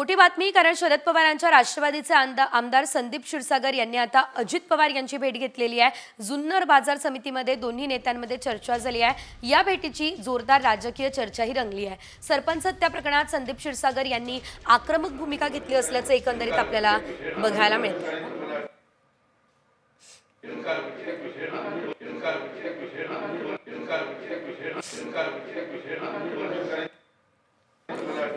मोठी बातमी कारण शरद पवारांच्या राष्ट्रवादीचे आमदार संदीप क्षीरसागर यांनी आता अजित पवार यांची भेट घेतलेली आहे. जुन्नर बाजार समितीमध्ये दोन्ही नेत्यांमध्ये चर्चा झाली आहे. या भेटीची जोरदार राजकीय चर्चाही रंगली आहे. सरपंच हत्या प्रकरणात संदीप क्षीरसागर यांनी आक्रमक भूमिका घेतली असल्याचं एकंदरीत आपल्याला बघायला मिळतं.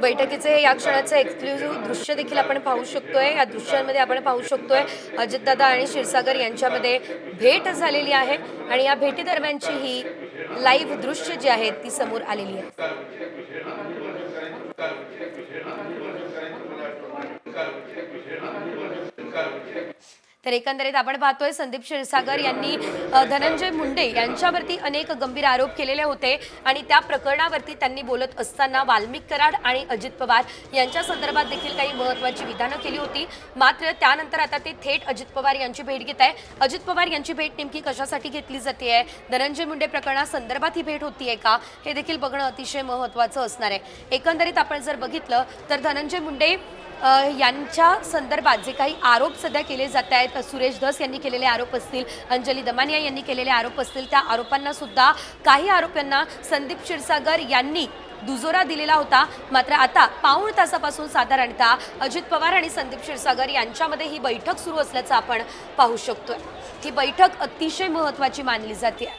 बैठकीचे या क्षणाचे एक्सक्लुझिव्ह दृश्य देखील आपण पाहू शकतोय. या दृश्यांमध्ये आपण पाहू शकतोय अजितदादा आणि क्षीरसागर यांच्यामध्ये भेट झालेली आहे आणि या भेटीदरम्यानची ही लाईव्ह दृश्य जी आहेत ती समोर आलेली आहे. तर एकंदरीत आपण पाहतोय संदीप क्षीरसागर यांनी धनंजय मुंडे यांच्यावरती अनेक गंभीर आरोप केलेले होते आणि त्या प्रकरणावरती त्यांनी बोलत असताना वाल्मिक कराड आणि अजित पवार यांच्या संदर्भात देखील काही महत्वाची विधानं केली होती. मात्र त्यानंतर आता ते थेट अजित पवार यांची भेट घेत आहे. अजित पवार यांची भेट नेमकी कशासाठी घेतली जाते आहे? धनंजय मुंडे प्रकरणासंदर्भात ही भेट होती आहे का? हे देखील बघणं अतिशय महत्वाचं असणार आहे. एकंदरीत आपण जर बघितलं तर धनंजय मुंडे यांच्या संदर्भात जे काही आरोप सध्या केले जात आहेत सुरेश धस यांनी केलेले आरोप असतील अंजली दमानिया यांनी केलेले आरोप असतील त्या आरोपांना सुद्धा काही आरोपांना संदीप क्षीरसागर यांनी दुजोरा दिलेला होता. मात्र आता पाऊण तासापासून साधारणतः अजित पवार आणि संदीप क्षीरसागर यांच्यामध्ये ही बैठक सुरू असल्याचं आपण पाहू शकतोय. ही बैठक अतिशय महत्त्वाची मानली जाते.